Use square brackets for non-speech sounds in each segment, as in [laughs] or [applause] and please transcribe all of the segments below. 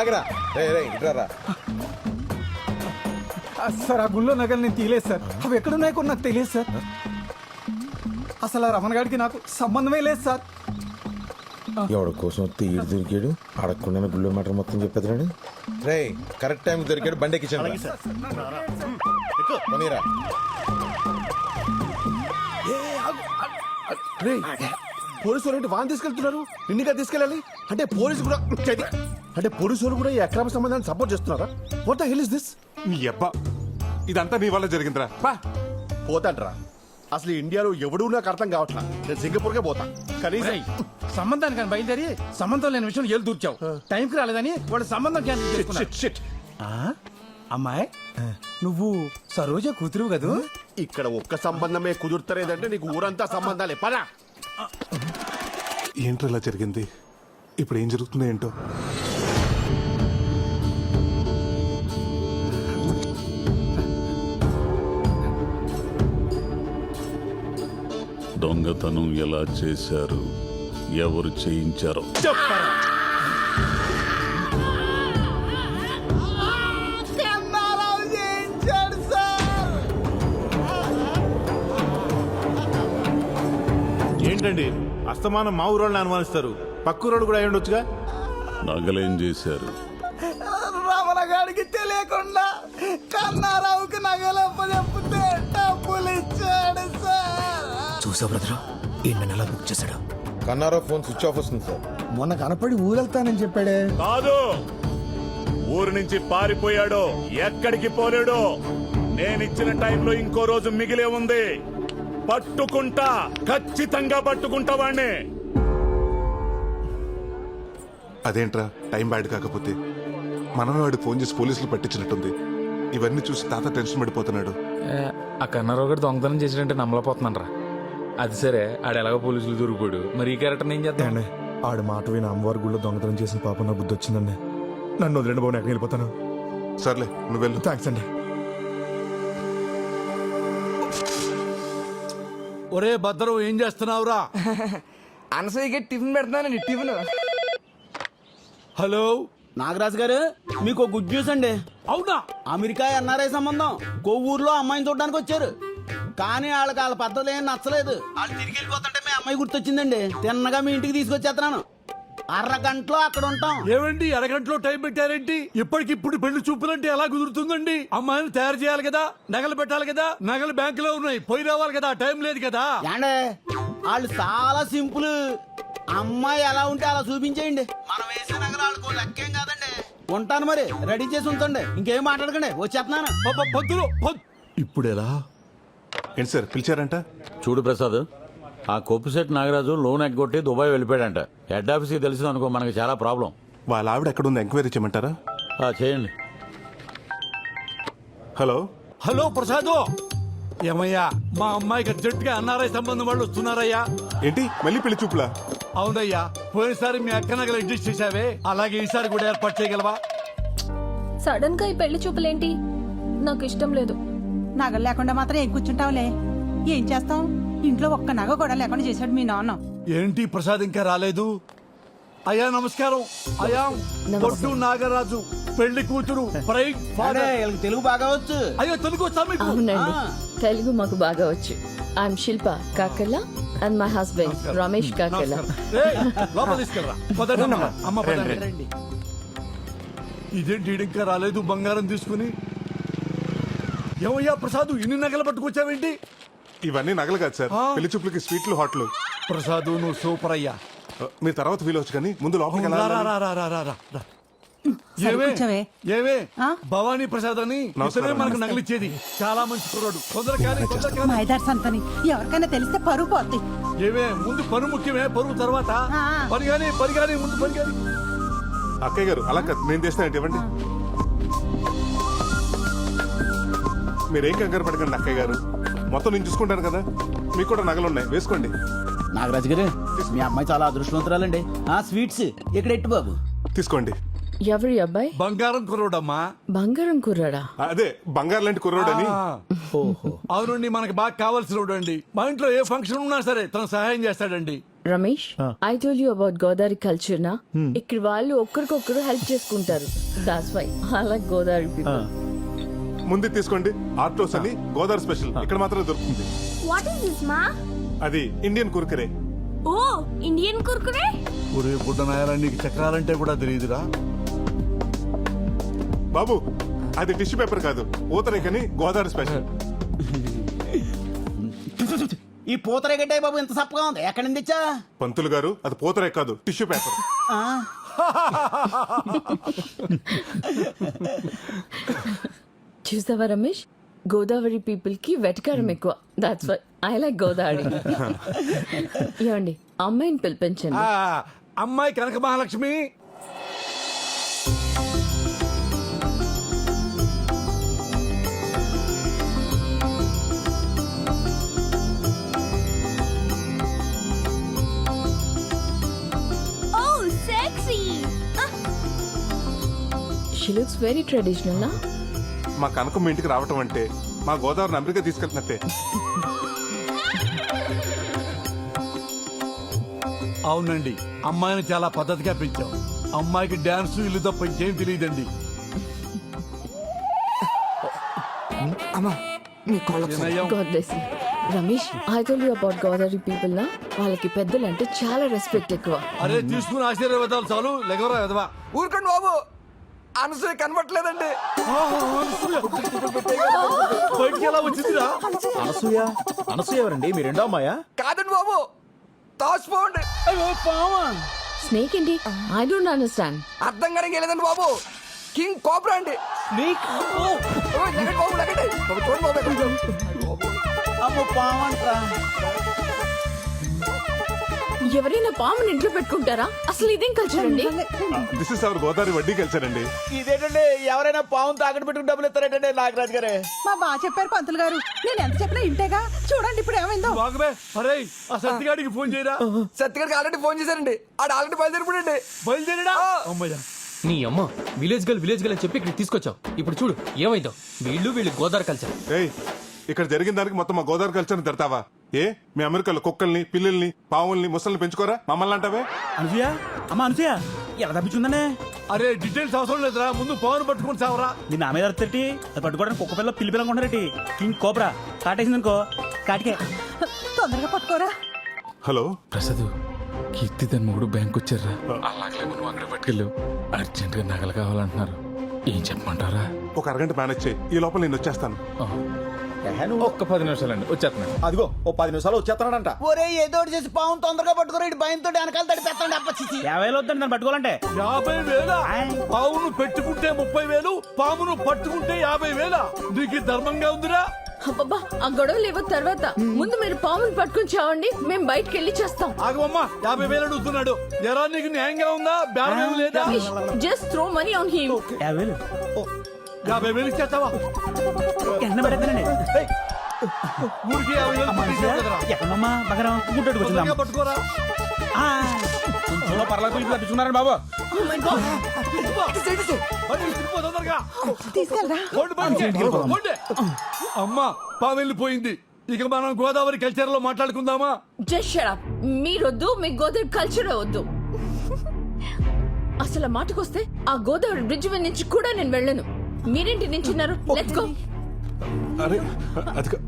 ఆగరా. రే సార్ ఆ గుళ్ళో నగలు నేను తీయలేదు సార్. అవి ఎక్కడున్నాయో కూడా నాకు తెలియదు సార్. అసలు ఆ రమణ గారికి నాకు సంబంధమే లేదు సార్. ఎవడి కోసం ఈడు దొరికాడు? అడగకుండా గుళ్ళో మాట మొత్తం చెప్పేదాడు రే కరెక్ట్ టైం దొరికాడు బండి ఎక్కించండి పోలీసు వాళ్ళు వాన్ తీసుకెళ్తున్నారు? నిన్నుగా తీసుకెళ్ళాలి? అంటే పోలీసు కూడా అంటే పోలీసు వాళ్ళు కూడా ఈ అక్రమ సంబంధాన్ని సపోర్ట్ చేస్తున్నారా? What the hell is this నీ అబ్బా ఇదంతా నీ వల్ల జరిగిందిరా. బా పోతాంట్రా అసలు ఇండియాలో ఎవడూ నాకు అర్థం కావట్లా. నేను సింగపూర్కే పోతా. కనీసం రేయ్, సంబంధానికి అని బయలుదేరి సంబంధం లేని విషయం ఏళ్ళు దూర్చావు. టైంకి రాలేదని వాడు సంబంధం క్యాన్సిల్ షిట్. అమ్మాయి నువ్వు సరోజ కూతురు కదూ? ఇక్కడ ఒక్క సంబంధమే కుదురుతలేదంటే నీకు ఊరంతా సంబంధాలే. పదా. ఏంట్రా ఇలా జరిగింది? ఇప్పుడు ఏం జరుగుతుందో ఏంటో? దొంగతనం ఎలా చేశారు? ఎవరు చేయించారో? ఏంటండి? అస్తమానం మా ఊరోళ్ళని అనుమానిస్తారు. పక్కూరోడు కూడా అయి ఉండొచ్చుగా? నగలేం చేశారు? రమణ గారికి తెలియకుండా కన్నారావుకి నగలు చెప్తే డబ్బులు ఇచ్చాడు చూసా బ్రదరు? ఈయన ఎలా బుక్ చేశాడు. కన్నారో ఫోన్ స్విచ్ ఆఫ్ వస్తుంది సార్. మొన్న కనపడి ఊరెళ్తానని చెప్పాడే. కాదు! ఊరు నుంచి పారిపోయాడు ఎక్కడికి పోలేడు నేనిచ్చిన టైంలో ఇంకో రోజు మిగిలే ఉంది. పట్టుకుంటా ఖచ్చితంగా పట్టుకుంటా వాణ్ణి. అదేంట్రా? టైం బ్యాడ్ కాకపోతే మనమే వాడికి ఫోన్ చేసి పోలీసులు పట్టించినట్టుంది. ఇవన్నీ చూసి తాత టెన్షన్ పడిపోతున్నాడు. ఆ కన్నారావు గారు దొంగతనం చేసినట్టే నమ్మలేకపోతున్నాను రా అది సరే ఆడు ఎలాగో పోలీసులు దొరికిపోయాడు. మరి ఈ క్యారెక్టర్ ఏం అండి ఆడు మాట విని అమ్మవారి గుళ్ళో దొంగతనం చేసిన పాప నా బుద్ధి వచ్చిందండి నన్ను వదిలేండి బాబు ఎక్కడికి వెళ్ళిపోతాను. సర్లే నువ్వు వెళ్ళు. థ్యాంక్స్ అండి. ఒరే భద్రం ఏం చేస్తున్నావురా? [laughs] అనసూయకి టిఫిన్ పెడుతున్నానండి టిఫిన్. హలో? నాగరాజు గారు మీకు గుడ్ న్యూస్ అండి. అవునా? అమెరికా ఎన్ఆర్ఐ సంబంధం. కొవ్వూరులో అమ్మాయిని చూడడానికి వచ్చారు. కానీ వాళ్ళకి వాళ్ళ పద్ధతులు ఏం నచ్చలేదు. వాళ్ళు తిరిగి వెళ్ళిపోతుంటే మీ అమ్మాయి గుర్తొచ్చిందండి. తిన్నగా మీ ఇంటికి తీసుకొచ్చేస్తున్నాను అరగంటలో అక్కడ ఉంటాం. ఏమండి అరగంటలో టైం పెట్టారేంటి? ఇప్పటికిప్పుడు పెళ్ళి చూపులంటే ఎలా కుదురుతుందండి? అమ్మాయిని తయారు చేయాలి కదా నగలు పెట్టాలి కదా నగలు బ్యాంకులో ఉన్నాయి పోయి రావాలి కదా టైం లేదు కదా. ఏండే వాళ్ళు చాలా సింపుల్. అమ్మాయి ఎలా ఉంటే అలా చూపించేయండి. మనం వేసే నగలు వాళ్ళకు లెక్కేం కాదండి. ఉంటాను మరి రెడీ చేసి ఉంచండి. ఇంకేం మాట్లాడకండి వచ్చేస్తున్నాను పొద్దులు ఇప్పుడు ఎలా? ఏంటి సార్ పిలిచారంట? చూడు ప్రసాద్ ఆ కొప్పుశెట్టి నాగరాజు లోన్ ఎగ్గొట్టి దుబాయ్ వెళ్ళిపోయాడంట. హెడ్ ఆఫీస్కి తెలిసింది అనుకో మనకి చాలా ప్రాబ్లం. వాళ్ళ ఆవిడ ఎక్కడ ఉంది ఎంక్వైరీ చేయమంటారా? ఆ, చేయండి. హలో? హలో ప్రసాద్! ఏమయ్యా మా అమ్మాయికి అర్జెంటుగా ఎన్ఆర్ఐ సంబంధం వాళ్ళు వస్తున్నారయ్యా. ఏంటి? మళ్ళీ పెళ్ళి చూపులా? అవునయ్యా పోయినసారి మీ అక్క నగలు అడ్జస్ట్ చేశావే అలాగే ఈసారి కూడా ఏర్పాటు చేయగలవా? సడన్గా ఈ పెళ్ళి చూపులేంటి? నాకు ఇష్టం లేదు. నగలు లేకుండా మాత్రం ఏం కూర్చుంటావులే? ఏం చేస్తాం ఇంట్లో ఒక్క నగ కూడా లేకుండా చేశాడు మీ నాన్న. ఏంటి ప్రసాద్ ఇంకా రాలేదు? అయ్యా నమస్కారం. అయ్యా పొట్టు నాగరాజు పెళ్ళి కూతురు తెలుగు బాగా వచ్చు. అయ్యో తెలుగు వచ్చా మీకు? అవునండి. తెలుగు మాకు బాగా వచ్చు. I'm Shilpa Kakarla and my husband Ramesh లోపల తీసుకెళ్ళరా. పదండి అమ్మ. పదండి. ఇదేంటి ఇంకా రాలేదు? బంగారం తీసుకుని ఏమయ్యా ప్రసాద్ ఇన్ని నగలు పట్టుకొచ్చావేంటి? ఇవన్నీ నగలు కాదు సార్. పెళ్ళి చూపులకి స్వీట్లు హాట్లు. ప్రసాద్ నువ్వు సూపర్ అయ్యా. మీరు తర్వాత ఫీల్ అవచ్చు కానీ ముందు లోపలికి రా, రా, వెళ్ళాలి? రా, రా, రా, రా, రా, రా. సరే, ఏమే? కూర్చోవే. ఏమే? ఆ? భవానీ ప్రసాద్ అని నమస్కారం. ఇతనే మనకు నగలిచ్చేది. చాలా మంచి కుర్రాడు. తొందర కానీ తొందర కానీ మైదార్ సంతని. ఎవరికైనా తెలిస్తే పరుగు పోద్ది. ఏమే? ముందు పరు ముఖ్యమే పరువు తర్వాత. ఆ. పని కానీ పని కానీ ముందు పని కానీ అక్కయ్య గారు అలా కాదు. నేను చేస్తానంటే ఇవ్వండి. మీరేం కంగారు పడకండి అక్కయ్య గారు. మొత్తం నేను చూసుకుంటాను కదా. మీకు కూడా నగలు ఉన్నాయి వేసుకోండి. నాగరాజు గారు మీ అమ్మాయి చాలా అదృష్టవంతురాలండి. ఆ స్వీట్స్ ఇక్కడ ఎట్టు బాబు? తీసుకోండి. ఎవరి అబ్బాయి? బంగారం కుర్రోడమ్మా. బంగారం కుర్రాడా? అదే బంగారు లాంటి కుర్రోడని. అవునండి మనకి బాగా కావాల్సిన అండి మా ఇంట్లో ఏ ఫంక్షన్ ఉన్నా సరే తను సహాయం చేస్తాడండి. Ramesh I told you about Godavari culture నా? ఇక్కడ వాళ్ళు ఒక్కరికొకరు హెల్ప్ చేసుకుంటారు. That's why like Godavari people ముందు తీసుకోండి. ఆర్టోస్ అని గోదావరి స్పెషల్. ఇక్కడ మాత్రమే దొరుకుతుంది. వాట్ ఇస్ దిస్ మా అది ఇండియన్ కుర్కరే. ఓ ఇండియన్ కుర్కురే? ఒరే బుడ్డ నాయరా నీకు చక్రాలంటే కూడా తెలియదురా బాబు అది టిష్యూ పేపర్ కాదు. ఊతరేకని గోదావరి స్పెషల్. ఈ పూతరేగడ్డ బాబు ఇంత సప్పగా ఉంది? ఎక్కడి నుంచి తెచ్చా? పంతులు గారు అది పూతరేక్ కాదు టిష్యూ పేపర్. [laughs] చూసావా రమేష్ గోదావరి పీపుల్కి వెటకారం ఎక్కువ. That's why I like Godavari. [laughs] ఏమండి? అమ్మాయిని పిలిపించండి. ఆ, అమ్మాయి Kanaka Mahalakshmi. She looks very traditional నా మా కనకం మీ ఇంటికి రావటం అంటే మా గోదావరిని అమెరికా తీసుకెళ్తున్నట్టే. అవునండి అమ్మాయిని చాలా పద్ధతిగా పెంచాం. అమ్మాయికి డాన్స్ ఇల్లు తప్ప ఇంకేం తెలియదండి. God bless you Ramesh I told you about Godavari people నా వాళ్ళకి పెద్దలు అంటే చాలా రెస్పెక్ట్ ఎక్కువ. అరే తీసుకుని ఆశీర్వాదాలు చాలు. లెగవరా ఎదవా ఊరుకోండి బాబు. అనసూయ కనబట్లేదండి బయటికి ఎలా వచ్చిందిరా? అనసూయ? అనసూయ ఎవరండి? మీ రెండో అమ్మాయా? కాదండి బాబు. తాసిపోండి స్నేక్ ఏంటి? ఐ డోంట్ అండర్స్టాండ్ అర్థం కానీ లేదండి బాబు. కింగ్ కోబ్రా అండి. లెగండి బాబు లెగండి. బాబు, చూడండి బాబు. అమ్మో పావంట్రా ఎవరైనా పాముని ఇంట్లో పెట్టుకుంటారా? అసలు ఇదేం కల్చర్ అండి? దిస్ ఇస్ అవర్ గోదావరి వడ్డీ కల్చర్ అండి. ఇదేంటండి? ఎవరైనా పావం తాకట్టు పెట్టుకుని డబ్బులు ఇస్తారేంటండి నాగరాజు గారే? మా బాగా చెప్పారు పంతులు గారు. నేను ఎంత చెప్పినా ఇంటేగా చూడండి ఇప్పుడు ఏమైందో. బాగబే అరే ఆ సత్తిగాడికి ఫోన్ చేయరా? సత్యగారికి ఆల్రెడీ ఫోన్ చేశారండి. ఆడు ఆల్రెడీ బయలుదేరిపోయండి బయలుదేరడా? అమ్మయ్యా. నీ అమ్మ విలేజ్ గర్ల్ విలేజ్ గర్ల్ అని చెప్పి ఇక్కడ తీసుకొచ్చావు. ఇప్పుడు చూడు ఏమైందో. వీళ్ళు వీళ్ళు గోదావరి కల్చర్ ఏయ్ ఇక్కడ జరిగిన దానికి మొత్తం మా గోదావరి కల్చర్ని తిడతావా? ఏ? మీ అమెరికాలో కుక్కల్ని పిల్లల్ని పావుల్ని ముసల్ని పెంచుకోరా? మమ్మల్ని అంటావే? అనసూయ? అమ్మ అనసూయ! ఎలా తప్పించుందనే? అరే డీటెయిల్స్ అవసరం లేదురా. ముందు పవన్ పట్టుకుని సావరా నీ నా మీద అర్థటి అది పట్టుకోవడానికి కుక్క పిల్ల పిల్లి పిల్లనుకుంటారటి కింగ్ కోబ్రా. కాటేసింది అనుకో. కాటికే తొందరగా పట్టుకోరా. హలో? ప్రసాద్ కీర్తి తన మొగుడు బ్యాంక్ వచ్చారా అలాగే మనం అక్కడ పట్టుకెళ్ళావు అర్జెంట్గా నగలు కావాలంటున్నారు. ఏం చెప్పమంటారా ఒక అరగంట మేనేజ్ చేయి. ఈ లోపల నేను వచ్చేస్తాను. ఒక్క పది నిమిషాలండి వచ్చేస్తున్నాను అదిగో ఓ పది నిమిషాలు వచ్చేస్తున్నాడంట. ఒరే ఏదో చేసి పావం తొందరగా పట్టుకోరా ఇటు భయంతో వెనకాల తడి పెట్టండి అప్పచ్చి యాభై వేలు వద్దండి దాన్ని పట్టుకోవాలంటే. యాభై వేల? పావును పెట్టుకుంటే ముప్పై వేలు పామును పట్టుకుంటే యాభై వేల? నీకు ధర్మంగా ఉందిరా? అబ్బబ్బా ఆ గొడవలు ఏవో తర్వాత. ముందు మీరు పాముని పట్టుకుని చావండి మేము బయటకు వెళ్ళి చేస్తాం. ఆగమమ్మా యాభై వేలు అడుగుతున్నాడు. ఎరా నీకు న్యాయంగా ఉందా? ఏం లేదా? Just throw money on him యాభై యాభై వేలు ఇచ్చేస్తావా? ఊరికి యాభై వేలు. ఎక్కడమ్మా బగరం గుడ్డోడికి వచ్చిందా పట్టుకోరా. కొంచెంలో బాబు. పోండి, పోండి. పోండి. అమ్మా పాము వెళ్ళిపోయింది ఇక మనం గోదావరి కల్చర్లో మాట్లాడుకుందామా జస్ట్ షడప్ మీరొద్దు మీ గోదావరి కల్చర్ వద్దు. అసలు ఆ మాటకొస్తే ఆ గోదావరి బ్రిడ్జ్ మీద నుంచి కూడా నేను వెళ్ళను. మీరేంటి నించున్నారు లెట్స్ గో అరే అది కా-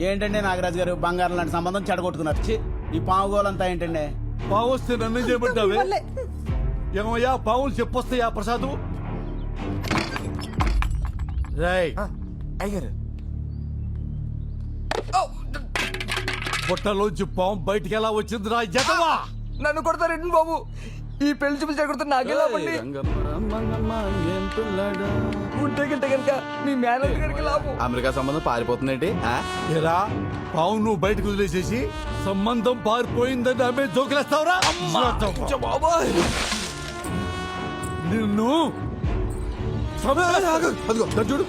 ఏంటండి నాగరాజు గారు? బంగారం లాంటి సంబంధం చెడగొట్టుకున్నారు. ఛీ, ఈ పావు గోలంతా ఏంటండి? పావు వస్తే నన్ను వల్లే. ఏమయ్యా పావులు చెప్పొస్తాయా ప్రసాదు? రాయ్. అయ్యారు పొట్టలోంచి పాము బయటికి ఎలా వచ్చిందిరా జతవా నన్ను కొడతారండి బాబు? ఈ పెళ్ళి చూపులు చెడగొడితే నాకెలా పండి ఉంటే గిట్ట కనుక మీ మేనేజర్ గారికి లాభం. అమెరికా సంబంధం పారిపోతుందండి ఎరా పావు నువ్వు బయటకు వదిలేసేసి సంబంధం పారిపోయిందని ఆమె జోకులేస్తావురా? బాబాయ్ నిన్ను చూడు.